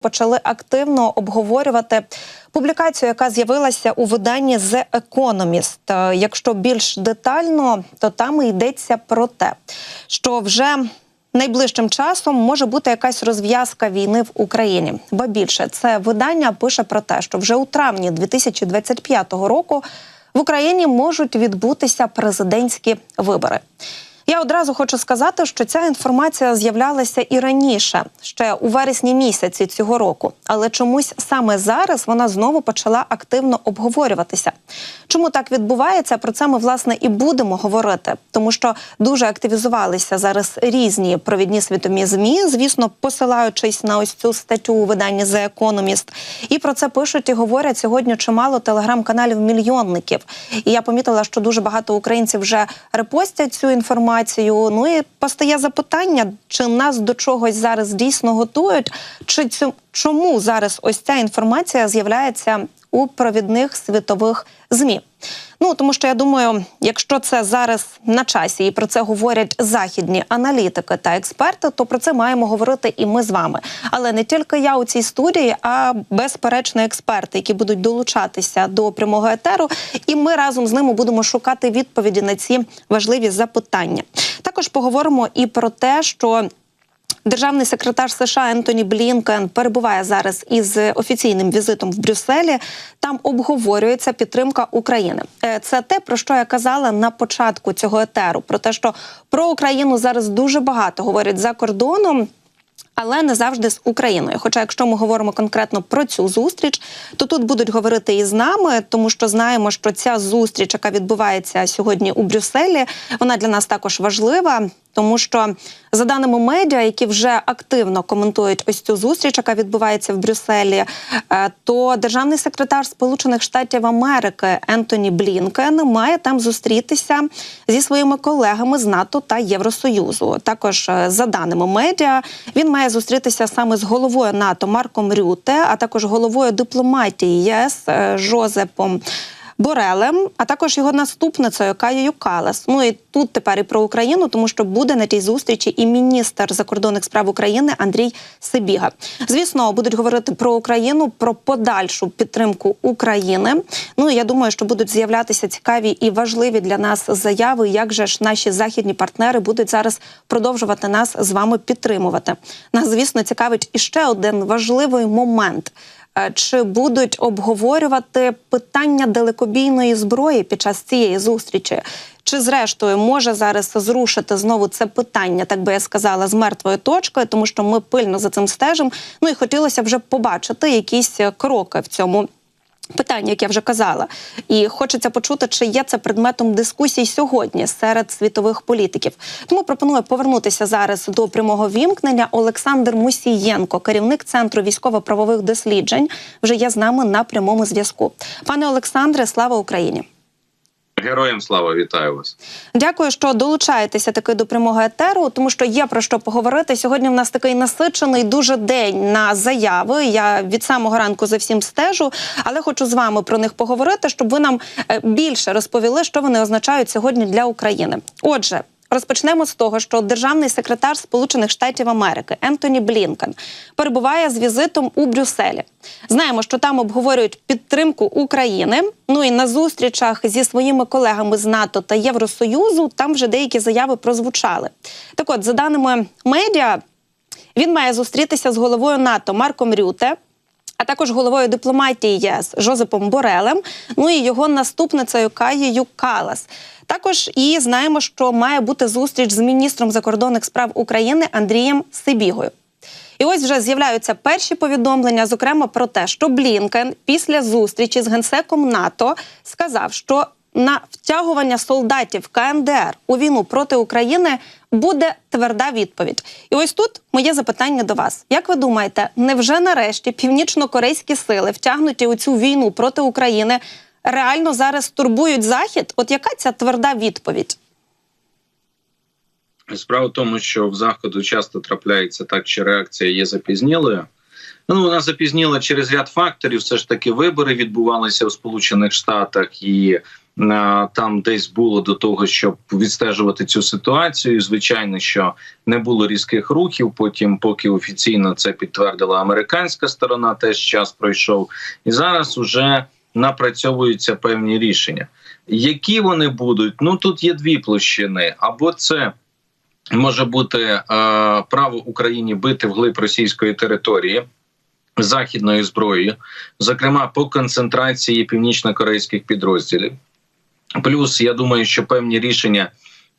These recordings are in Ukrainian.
почали активно обговорювати публікацію, яка з'явилася у виданні The Economist. Е, Якщо більш детально, то там йдеться про те, що вже найближчим часом може бути якась розв'язка війни в Україні. Ба більше це видання пише про те, що вже у травні 2025 року в Україні можуть відбутися президентські вибори. Я одразу хочу сказати, що ця інформація з'являлася і раніше, ще у вересні місяці цього року, але чомусь саме зараз вона знову почала активно обговорюватися. Чому так відбувається? Про це ми власне і будемо говорити, тому що дуже активізувалися зараз різні провідні світові змі, звісно, посилаючись на ось цю статтю у виданні The Economist. І про це пишуть і говорять сьогодні чимало телеграм-каналів мільйонників. І я помітила, що дуже багато українців вже репостять цю інформацію. Ну і постає запитання, чи нас до чогось зараз дійсно готують, чи цю чому зараз ось ця інформація з'являється у провідних світових змі. Ну тому що я думаю, якщо це зараз на часі і про це говорять західні аналітики та експерти, то про це маємо говорити і ми з вами. Але не тільки я у цій студії, а безперечно експерти, які будуть долучатися до прямого етеру, і ми разом з ними будемо шукати відповіді на ці важливі запитання. Також поговоримо і про те, що Державний секретар США Ентоні Блінкен перебуває зараз із офіційним візитом в Брюсселі. Там обговорюється підтримка України. Е, Це те, про що я казала на початку цього етеру. Про те, що про Україну зараз дуже багато говорять за кордоном. Але не завжди з Україною. Хоча, якщо ми говоримо конкретно про цю зустріч, то тут будуть говорити і з нами, тому що знаємо, що ця зустріч, яка відбувається сьогодні у Брюсселі, вона для нас також важлива. Тому що за даними медіа, які вже активно коментують ось цю зустріч, яка відбувається в Брюсселі, е, то державний секретар Сполучених Штатів Америки Ентоні Блінкен має там зустрітися зі своїми колегами з НАТО та Євросоюзу. Також е, за даними медіа, він має зустрітися саме з головою НАТО Марком Рюте, а також головою дипломатії ЄС е, Жозепом. Борелем, а також його наступницею Каєю Калас. Ну і тут тепер і про Україну, тому що буде на тій зустрічі і міністр закордонних справ України Андрій Сибіга. Звісно, будуть говорити про Україну, про подальшу підтримку України. Ну і я думаю, що будуть з'являтися цікаві і важливі для нас заяви, як же ж наші західні партнери будуть зараз продовжувати нас з вами підтримувати. Нас, звісно, цікавить іще один важливий момент. Е, чи будуть обговорювати питання далекобійної зброї під час цієї зустрічі? Чи зрештою може зараз зрушити знову це питання, так би я сказала, з мертвою точкою, тому що ми пильно за цим стежимо. Ну і хотілося вже побачити якісь кроки в цьому Питання, як я вже казала, і хочеться почути, чи є це предметом дискусій сьогодні серед світових політиків. Тому пропоную повернутися зараз до прямого вімкнення. Олександр Мусієнко, керівник центру військово-правових досліджень, вже є з нами на прямому зв'язку. Пане Олександре, слава Україні! Героям слава вітаю вас. Дякую, що долучаєтеся таки до прямого етеру, тому що є про що поговорити. Сьогодні в нас такий насичений дуже день на заяви. Я від самого ранку за всім стежу, але хочу з вами про них поговорити, щоб ви нам е, більше розповіли, що вони означають сьогодні для України. Отже. Розпочнемо з того, що державний секретар Сполучених Штатів Америки Ентоні Блінкен перебуває з візитом у Брюсселі. Знаємо, що там обговорюють підтримку України. Ну і на зустрічах зі своїми колегами з НАТО та Євросоюзу там вже деякі заяви прозвучали. Так, от, за даними медіа, він має зустрітися з головою НАТО Марком Рюте. А також головою дипломатії ЄС Жозепом Борелем, ну і його наступницею Каєю Калас. Також і знаємо, що має бути зустріч з міністром закордонних справ України Андрієм Сибігою. І ось вже з'являються перші повідомлення, зокрема про те, що Блінкен після зустрічі з генсеком НАТО сказав, що на втягування солдатів КНДР у війну проти України буде тверда відповідь. І ось тут моє запитання до вас: як ви думаєте, невже нарешті північно-корейські сили втягнуті у цю війну проти України реально зараз турбують захід? От яка ця тверда відповідь? Справа в тому, що в заходу часто трапляється так, що реакція є запізнілою. Ну, вона запізніла через ряд факторів. Все ж таки, вибори відбувалися у Сполучених Штатах, і там десь було до того, щоб відстежувати цю ситуацію. Звичайно, що не було різких рухів. Потім, поки офіційно це підтвердила американська сторона, теж час пройшов, і зараз уже напрацьовуються певні рішення. Які вони будуть? Ну тут є дві площини, або це може бути е, право Україні бити вглиб російської території західною зброєю, зокрема по концентрації північно-корейських підрозділів. Плюс я думаю, що певні рішення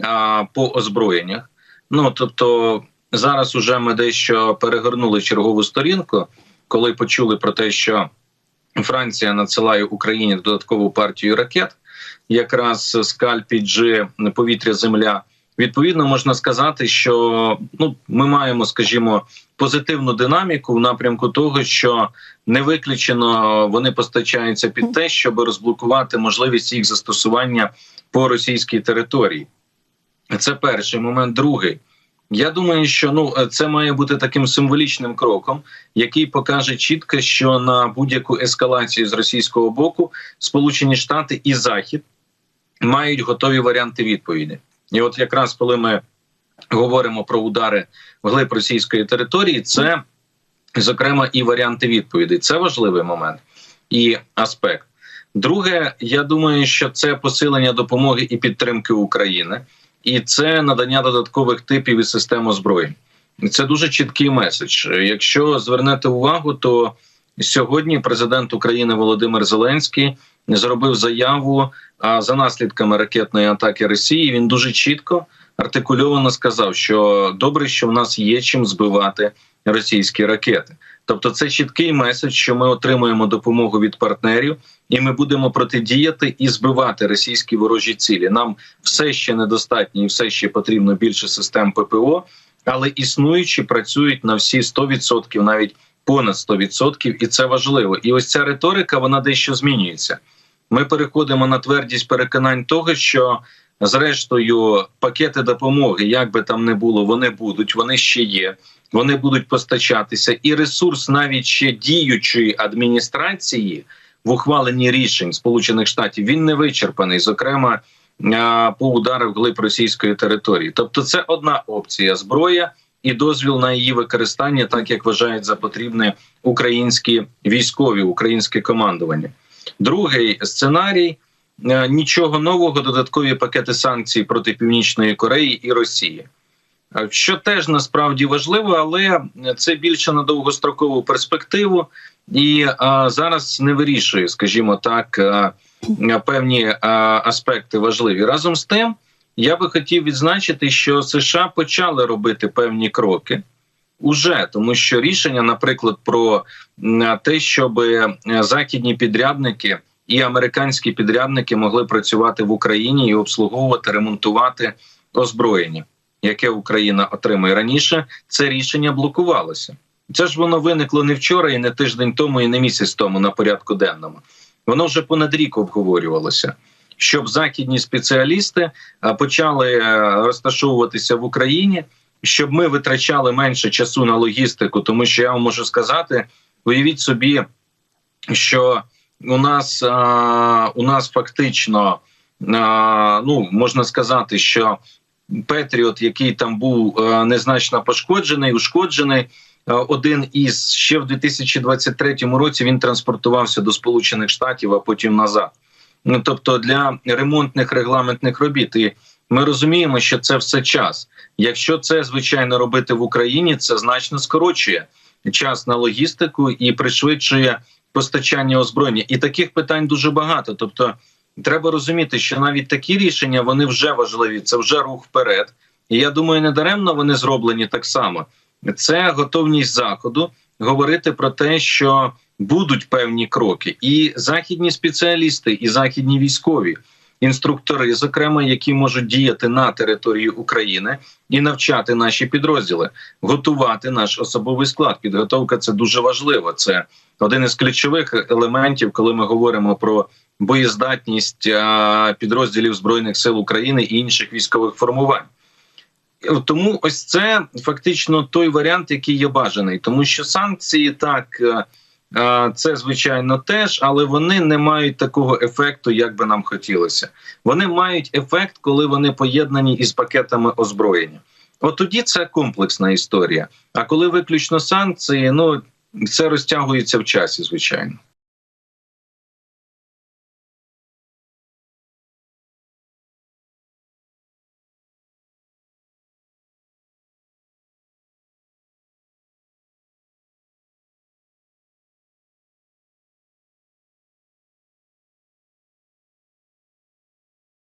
а, по озброєннях. Ну тобто, зараз уже ми дещо перегорнули чергову сторінку, коли почули про те, що Франція надсилає Україні додаткову партію ракет, якраз скальпі G повітря Земля. Відповідно, можна сказати, що ну ми маємо, скажімо, позитивну динаміку в напрямку того, що не виключено вони постачаються під те, щоб розблокувати можливість їх застосування по російській території. Це перший момент. Другий. Я думаю, що ну це має бути таким символічним кроком, який покаже чітко, що на будь-яку ескалацію з російського боку Сполучені Штати і Захід мають готові варіанти відповіді. І от якраз коли ми говоримо про удари вглиб російської території, це зокрема і варіанти відповіді. Це важливий момент і аспект. Друге, я думаю, що це посилення допомоги і підтримки України, і це надання додаткових типів і систем озброєнь. Це дуже чіткий меседж. Якщо звернете увагу, то сьогодні президент України Володимир Зеленський зробив заяву за наслідками ракетної атаки Росії. Він дуже чітко артикульовано сказав, що добре, що в нас є чим збивати російські ракети. Тобто, це чіткий меседж, що ми отримуємо допомогу від партнерів, і ми будемо протидіяти і збивати російські ворожі цілі. Нам все ще недостатньо, і все ще потрібно більше систем ППО, але існуючі працюють на всі 100%, навіть понад 100%, і це важливо. І ось ця риторика вона дещо змінюється. Ми переходимо на твердість переконань того, що зрештою пакети допомоги, як би там не було, вони будуть, вони ще є, вони будуть постачатися, і ресурс навіть ще діючої адміністрації в ухваленні рішень Сполучених Штатів він не вичерпаний, зокрема по ударах глиб російської території. Тобто, це одна опція зброя. І дозвіл на її використання, так як вважають за потрібне українські військові, українське командування. Другий сценарій е, нічого нового, додаткові пакети санкцій проти Північної Кореї і Росії, Е, що теж насправді важливо, але це більше на довгострокову перспективу, і а, зараз не вирішує, скажімо так, а, певні а, аспекти важливі. Разом з тим, я би хотів відзначити, що США почали робити певні кроки. Уже тому, що рішення, наприклад, про те, щоб західні підрядники і американські підрядники могли працювати в Україні і обслуговувати, ремонтувати озброєння, яке Україна отримує раніше, це рішення блокувалося. Це ж воно виникло не вчора, і не тиждень тому, і не місяць тому на порядку денному. Воно вже понад рік обговорювалося. Щоб західні спеціалісти почали розташовуватися в Україні, щоб ми витрачали менше часу на логістику, тому що я вам можу сказати: уявіть собі, що у нас а, у нас фактично а, ну можна сказати, що Петріот, який там був а, незначно пошкоджений, ушкоджений. Один із ще в 2023 році він транспортувався до Сполучених Штатів, а потім назад. Ну тобто для ремонтних регламентних робіт. І ми розуміємо, що це все час. Якщо це звичайно робити в Україні, це значно скорочує час на логістику і пришвидшує постачання озброєння. І таких питань дуже багато. Тобто, треба розуміти, що навіть такі рішення вони вже важливі. Це вже рух вперед. І я думаю, не даремно вони зроблені так само. Це готовність заходу говорити про те, що будуть певні кроки, і західні спеціалісти, і західні військові інструктори, зокрема, які можуть діяти на території України і навчати наші підрозділи, готувати наш особовий склад. Підготовка це дуже важливо. Це один із ключових елементів, коли ми говоримо про боєздатність підрозділів збройних сил України і інших військових формувань. Тому ось це фактично той варіант, який є бажаний, тому що санкції так е, це звичайно теж, але вони не мають такого ефекту, як би нам хотілося. Вони мають ефект, коли вони поєднані із пакетами озброєння. От тоді це комплексна історія. А коли виключно санкції, ну це розтягується в часі, звичайно.